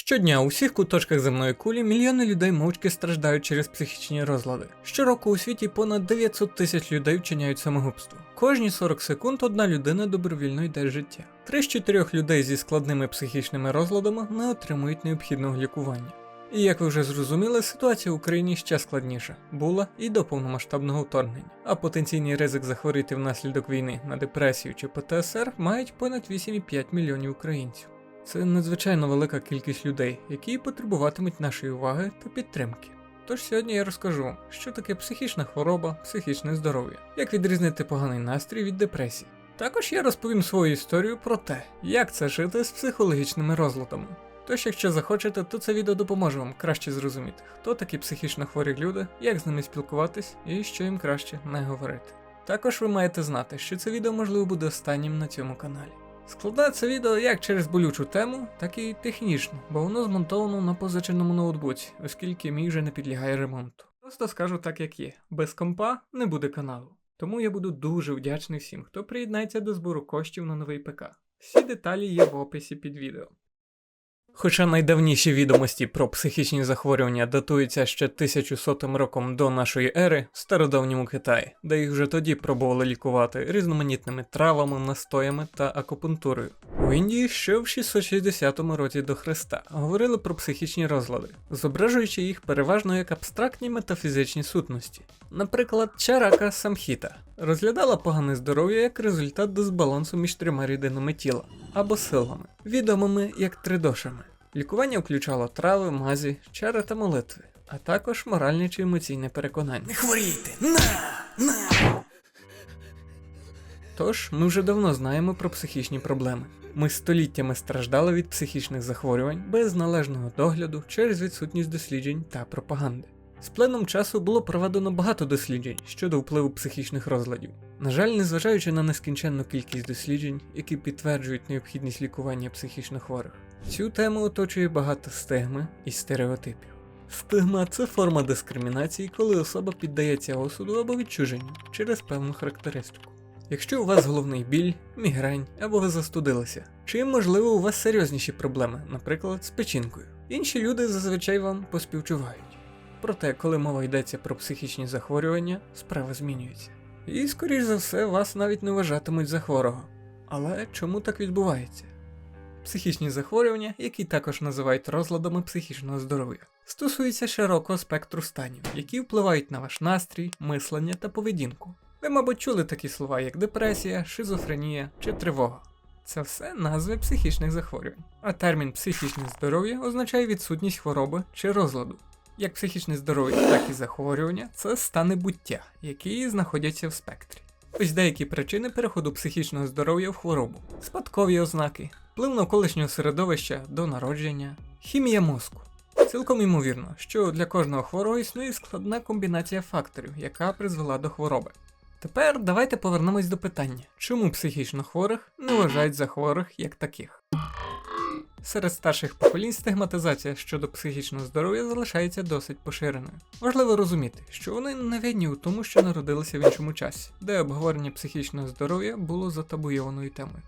Щодня у всіх куточках земної кулі мільйони людей мовчки страждають через психічні розлади. Щороку у світі понад 900 тисяч людей вчиняють самогубство. Кожні 40 секунд одна людина добровільно йде з життя. Три з чотирьох людей зі складними психічними розладами не отримують необхідного лікування. І як ви вже зрозуміли, ситуація в Україні ще складніша була і до повномасштабного вторгнення. А потенційний ризик захворіти внаслідок війни на депресію чи ПТСР мають понад 8,5 мільйонів українців. Це надзвичайно велика кількість людей, які потребуватимуть нашої уваги та підтримки. Тож сьогодні я розкажу що таке психічна хвороба, психічне здоров'я, як відрізнити поганий настрій від депресії. Також я розповім свою історію про те, як це жити з психологічними розладами. Тож, якщо захочете, то це відео допоможе вам краще зрозуміти, хто такі психічно хворі люди, як з ними спілкуватись і що їм краще не говорити. Також ви маєте знати, що це відео можливо буде останнім на цьому каналі. Складає це відео як через болючу тему, так і технічно, бо воно змонтовано на позиченому ноутбуці, оскільки мій вже не підлягає ремонту. Просто скажу так, як є: без компа не буде каналу. Тому я буду дуже вдячний всім, хто приєднається до збору коштів на новий ПК. Всі деталі є в описі під відео. Хоча найдавніші відомості про психічні захворювання датуються ще 1100 роком до нашої ери в стародавньому Китаї, де їх вже тоді пробували лікувати різноманітними травами, настоями та акупунктурою. У Індії ще в 660 році до Христа говорили про психічні розлади, зображуючи їх переважно як абстрактні метафізичні сутності. Наприклад, чарака самхіта розглядала погане здоров'я як результат дисбалансу між трьома рідинами тіла або силами, відомими як тридошами. Лікування включало трави, мазі, чари та молитви, а також моральне чи емоційне переконання. Не хворійте! На! На! Тож ми вже давно знаємо про психічні проблеми. Ми століттями страждали від психічних захворювань без належного догляду через відсутність досліджень та пропаганди. З плином часу було проведено багато досліджень щодо впливу психічних розладів. На жаль, незважаючи на нескінченну кількість досліджень, які підтверджують необхідність лікування психічно хворих, цю тему оточує багато стигми і стереотипів. Стигма це форма дискримінації, коли особа піддається осуду або відчуженню через певну характеристику. Якщо у вас головний біль, мігрень або ви застудилися, чи можливо у вас серйозніші проблеми, наприклад, з печінкою. Інші люди зазвичай вам поспівчувають. Проте, коли мова йдеться про психічні захворювання, справа змінюється. І, скоріш за все, вас навіть не вважатимуть за хворого. Але чому так відбувається? Психічні захворювання, які також називають розладами психічного здоров'я, стосуються широкого спектру станів, які впливають на ваш настрій, мислення та поведінку. Ви, мабуть, чули такі слова, як депресія, шизофренія чи тривога. Це все назви психічних захворювань. А термін психічне здоров'я означає відсутність хвороби чи розладу. Як психічне здоров'я, так і захворювання це стани буття, які знаходяться в спектрі. Ось деякі причини переходу психічного здоров'я в хворобу, спадкові ознаки, вплив навколишнього середовища до народження, хімія мозку. Цілком ймовірно, що для кожного хворого існує складна комбінація факторів, яка призвела до хвороби. Тепер давайте повернемось до питання, чому психічно хворих не вважають за хворих як таких. Серед старших поколінь стигматизація щодо психічного здоров'я залишається досить поширеною. Важливо розуміти, що вони не винні у тому, що народилися в іншому часі, де обговорення психічного здоров'я було затабуйованою темою.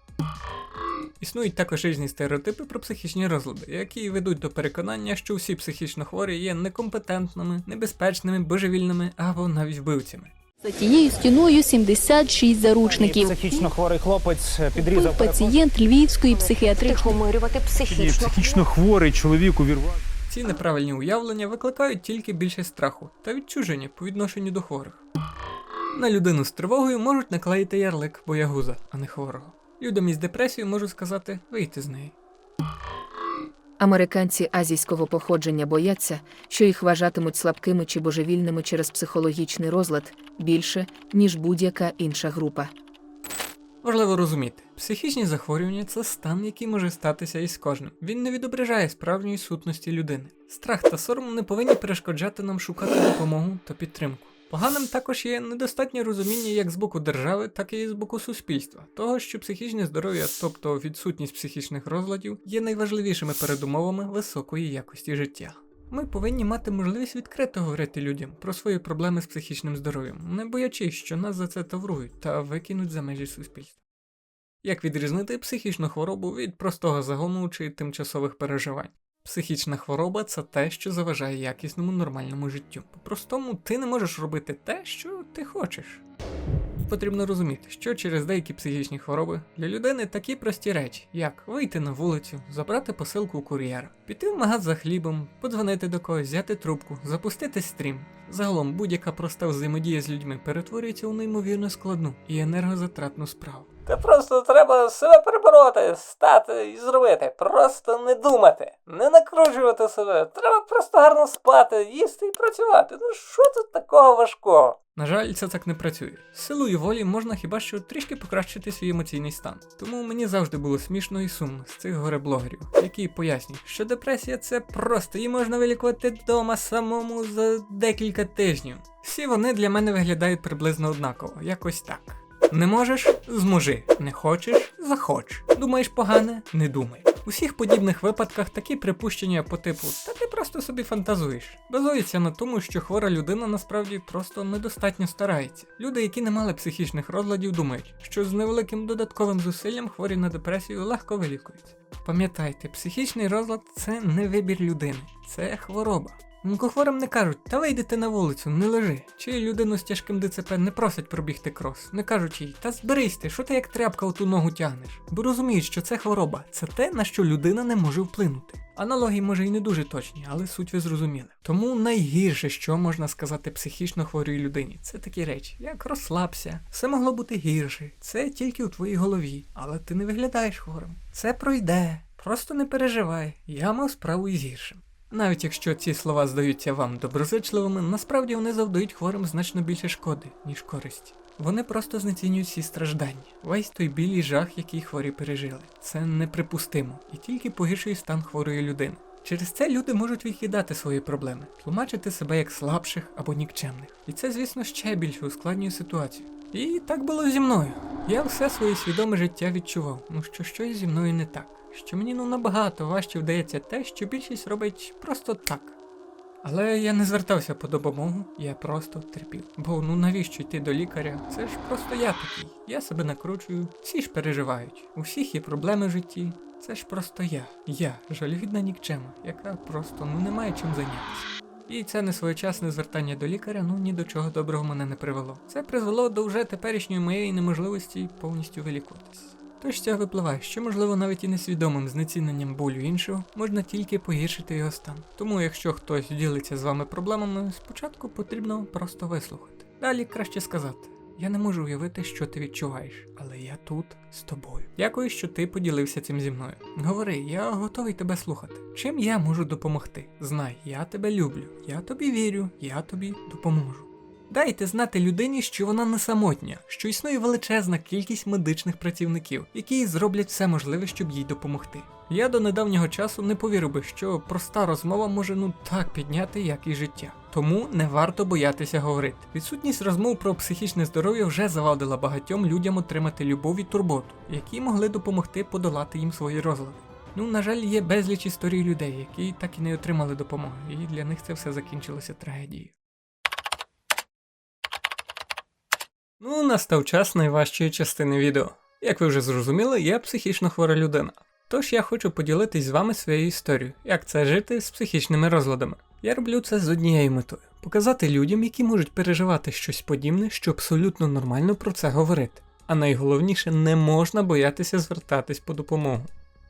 Існують також різні стереотипи про психічні розлади, які ведуть до переконання, що всі психічно хворі є некомпетентними, небезпечними, божевільними або навіть вбивцями. За тією стіною 76 заручників. Психічно хворий хлопець підрізав пацієнт Львівської психіатричної перепонки. психічно. Психічно хворий чоловік увірвав. Ці неправильні уявлення викликають тільки більше страху та відчуження по відношенню до хворих. На людину з тривогою можуть наклеїти ярлик боягуза, а не хворого. Людям із депресією можуть сказати вийти з неї. Американці азійського походження бояться, що їх вважатимуть слабкими чи божевільними через психологічний розлад більше, ніж будь-яка інша група. Важливо розуміти, психічні захворювання це стан, який може статися із кожним. Він не відображає справжньої сутності людини. Страх та сором не повинні перешкоджати нам шукати допомогу та підтримку. Поганим також є недостатнє розуміння як з боку держави, так і з боку суспільства, того, що психічне здоров'я, тобто відсутність психічних розладів, є найважливішими передумовами високої якості життя. Ми повинні мати можливість відкрито говорити людям про свої проблеми з психічним здоров'ям, не боячись, що нас за це таврують та викинуть за межі суспільства. Як відрізнити психічну хворобу від простого загону чи тимчасових переживань? Психічна хвороба це те, що заважає якісному нормальному життю. По-простому, ти не можеш робити те, що ти хочеш. Потрібно розуміти, що через деякі психічні хвороби для людини такі прості речі, як вийти на вулицю, забрати посилку у кур'єра, піти в магаз за хлібом, подзвонити до когось, взяти трубку, запустити стрім. Загалом будь-яка проста взаємодія з людьми перетворюється у неймовірно складну і енергозатратну справу. Та просто треба себе перебороти, стати і зробити. Просто не думати, не накручувати себе. Треба просто гарно спати, їсти і працювати. Ну що тут такого важкого? На жаль, це так не працює. Силою волі можна хіба що трішки покращити свій емоційний стан. Тому мені завжди було смішно і сумно з цих горе-блогерів, які пояснюють, що депресія це просто її можна вилікувати вдома самому за декілька тижнів. Всі вони для мене виглядають приблизно однаково, якось так. Не можеш зможи, не хочеш захоч. Думаєш погане, не думай. У всіх подібних випадках такі припущення по типу та ти просто собі фантазуєш, базуються на тому, що хвора людина насправді просто недостатньо старається. Люди, які не мали психічних розладів, думають, що з невеликим додатковим зусиллям хворі на депресію легко вилікуються. Пам'ятайте, психічний розлад це не вибір людини, це хвороба. Онкохворим не кажуть, та вийдете на вулицю, не лежи. Чи людину з тяжким ДЦП не просять пробігти крос, не кажуть їй, та зберись ти, що ти як тряпка у ту ногу тягнеш. Бо розуміють, що це хвороба, це те, на що людина не може вплинути. Аналогії може і не дуже точні, але суть ви зрозуміли. Тому найгірше, що можна сказати психічно хворій людині, це такі речі, як розслабся, все могло бути гірше, це тільки у твоїй голові, але ти не виглядаєш хворим. Це пройде. Просто не переживай, я мав справу із гіршим. Навіть якщо ці слова здаються вам доброзичливими, насправді вони завдають хворим значно більше шкоди, ніж користі. Вони просто знецінюють всі страждання, весь той біль і жах, який хворі пережили. Це неприпустимо і тільки погіршує стан хворої людини. Через це люди можуть відкидати свої проблеми, тлумачити себе як слабших або нікчемних. І це, звісно, ще більше ускладнює ситуацію. І так було зі мною. Я все своє свідоме життя відчував, ну що щось зі мною не так, що мені ну набагато важче вдається те, що більшість робить просто так. Але я не звертався по допомогу, я просто терпів. Бо ну навіщо йти до лікаря? Це ж просто я такий. Я себе накручую, всі ж переживають. У всіх є проблеми в житті. Це ж просто я. Я, жалюгідна нікчема, яка просто ну не має чим зайнятися. І це несвоєчасне звертання до лікаря ну ні до чого доброго мене не привело. Це призвело до вже теперішньої моєї неможливості повністю вилікуватись. Тож з цього випливає, що можливо навіть і несвідомим знеціненням болю іншого можна тільки погіршити його стан. Тому якщо хтось ділиться з вами проблемами, спочатку потрібно просто вислухати. Далі краще сказати. Я не можу уявити, що ти відчуваєш, але я тут з тобою. Дякую, що ти поділився цим зі мною. Говори, я готовий тебе слухати. Чим я можу допомогти? Знай, я тебе люблю, я тобі вірю, я тобі допоможу. Дайте знати людині, що вона не самотня, що існує величезна кількість медичних працівників, які зроблять все можливе, щоб їй допомогти. Я до недавнього часу не повірив би, що проста розмова може ну так підняти якість життя. Тому не варто боятися говорити. Відсутність розмов про психічне здоров'я вже завадила багатьом людям отримати любов і турботу, які могли допомогти подолати їм свої розлади. Ну, на жаль, є безліч історій людей, які так і не отримали допомоги, і для них це все закінчилося трагедією. Ну, настав час найважчої частини відео. Як ви вже зрозуміли, я психічно хвора людина. Тож я хочу поділитись з вами своєю історією, як це жити з психічними розладами. Я роблю це з однією метою показати людям, які можуть переживати щось подібне, що абсолютно нормально про це говорити. А найголовніше, не можна боятися звертатись по допомогу.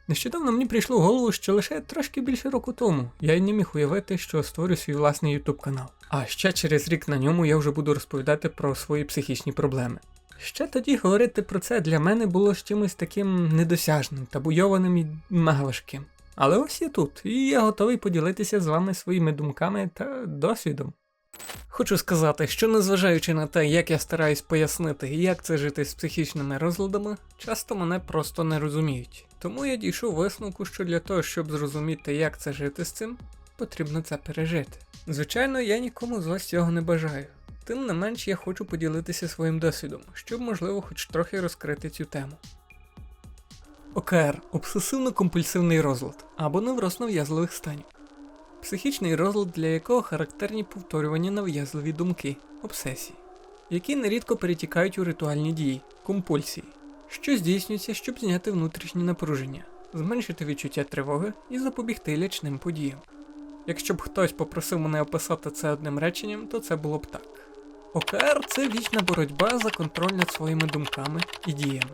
Нещодавно мені прийшло в голову, що лише трошки більше року тому я й не міг уявити, що створю свій власний YouTube канал. А ще через рік на ньому я вже буду розповідати про свої психічні проблеми. Ще тоді говорити про це для мене було ж чимось таким недосяжним, табуйованим і мегаважким. Але ось я тут, і я готовий поділитися з вами своїми думками та досвідом. Хочу сказати, що незважаючи на те, як я стараюсь пояснити, як це жити з психічними розладами, часто мене просто не розуміють. Тому я дійшов висновку, що для того, щоб зрозуміти, як це жити з цим, потрібно це пережити. Звичайно, я нікому з вас цього не бажаю. Тим не менш, я хочу поділитися своїм досвідом, щоб, можливо, хоч трохи розкрити цю тему. ОКР обсесивно-компульсивний розлад або невроз нав'язливих станів. Психічний розлад, для якого характерні повторювання нав'язливі думки, обсесії, які нерідко перетікають у ритуальні дії, компульсії, що здійснюються, щоб зняти внутрішнє напруження, зменшити відчуття тривоги і запобігти лячним подіям. Якщо б хтось попросив мене описати це одним реченням, то це було б так. ОКР це вічна боротьба за контроль над своїми думками і діями.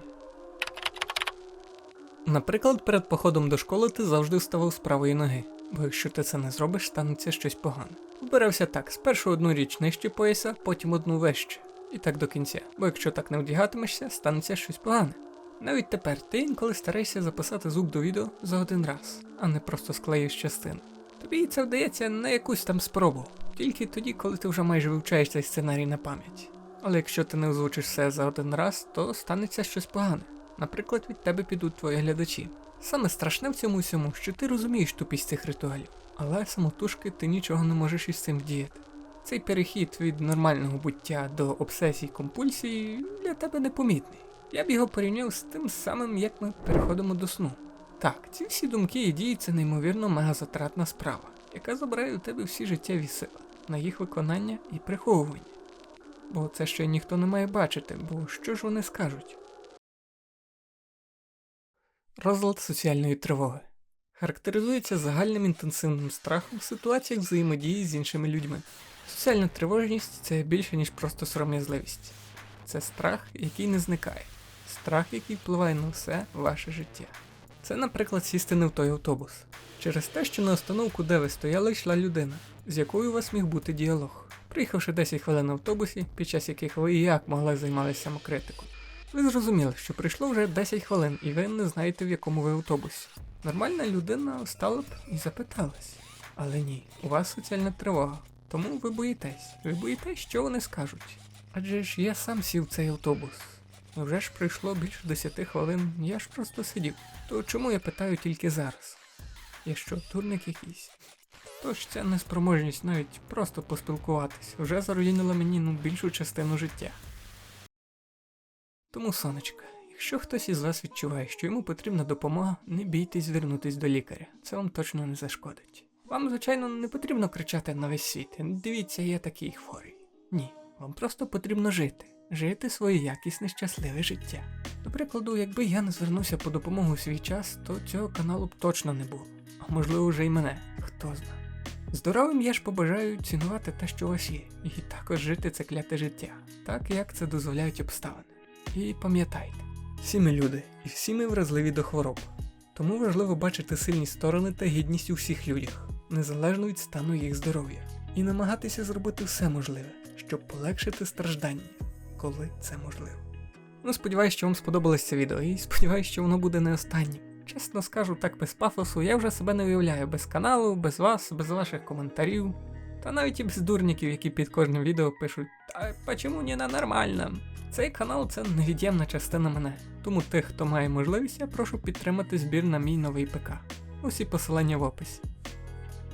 Наприклад, перед походом до школи ти завжди вставав з правої ноги, бо якщо ти це не зробиш, станеться щось погане. Вбирався так: спершу одну річ нижче пояса, потім одну вище. І так до кінця. Бо якщо так не вдягатимешся, станеться щось погане. Навіть тепер ти інколи стараєшся записати звук до відео за один раз, а не просто склеїш частину. Тобі це вдається на якусь там спробу, тільки тоді, коли ти вже майже вивчаєш цей сценарій на пам'ять. Але якщо ти не озвучиш все за один раз, то станеться щось погане. Наприклад, від тебе підуть твої глядачі. Саме страшне в цьому всьому, що ти розумієш тупість цих ритуалів, але самотужки ти нічого не можеш із цим вдіяти. Цей перехід від нормального буття до обсесій компульсії для тебе непомітний. Я б його порівняв з тим самим, як ми переходимо до сну. Так, ці всі думки і дії це неймовірно мегазатратна справа, яка забирає у тебе всі життєві сили на їх виконання і приховування. Бо це ще ніхто не має бачити, бо що ж вони скажуть? Розлад соціальної тривоги характеризується загальним інтенсивним страхом в ситуаціях взаємодії з іншими людьми. Соціальна тривожність це більше, ніж просто сором'язливість. Це страх, який не зникає, страх, який впливає на все ваше життя. Це, наприклад, сісти не в той автобус. Через те, що на остановку, де ви стояли, йшла людина, з якою у вас міг бути діалог. Приїхавши 10 хвилин на автобусі, під час яких ви і як могли займатися самокритикою. Ви зрозуміли, що прийшло вже 10 хвилин, і ви не знаєте, в якому ви автобусі. Нормальна людина встала б і запиталась. Але ні, у вас соціальна тривога. Тому ви боїтесь. Ви боїтесь, що вони скажуть. Адже ж я сам сів цей автобус. Ну Вже ж пройшло більше 10 хвилин, я ж просто сидів. То чому я питаю тільки зараз? Я що, турник якийсь? Тож ця неспроможність навіть просто поспілкуватись вже заруїнила мені ну більшу частину життя. Тому, сонечка, якщо хтось із вас відчуває, що йому потрібна допомога, не бійтесь звернутись до лікаря, це вам точно не зашкодить. Вам, звичайно, не потрібно кричати на весь світ. Дивіться, я такий хворий. Ні, вам просто потрібно жити, жити своє якісне щасливе життя. До прикладу, якби я не звернувся по допомогу в свій час, то цього каналу б точно не було. А можливо, вже й мене, хто знає. Здоровим я ж побажаю цінувати те, що у вас є, і також жити це кляте життя, так як це дозволяють обставини. І пам'ятайте, всі ми люди, і всі ми вразливі до хвороб. Тому важливо бачити сильні сторони та гідність у всіх людях, незалежно від стану їх здоров'я, і намагатися зробити все можливе, щоб полегшити страждання, коли це можливо. Ну, сподіваюсь, що вам сподобалось це відео, і сподіваюсь, що воно буде не останнім. Чесно скажу так без пафосу, я вже себе не уявляю без каналу, без вас, без ваших коментарів. Та навіть і без дурників, які під кожним відео пишуть Та почему не на нормальном? Цей канал це невід'ємна частина мене. Тому тих, хто має можливість, я прошу підтримати збір на мій новий ПК. Усі посилання в описі.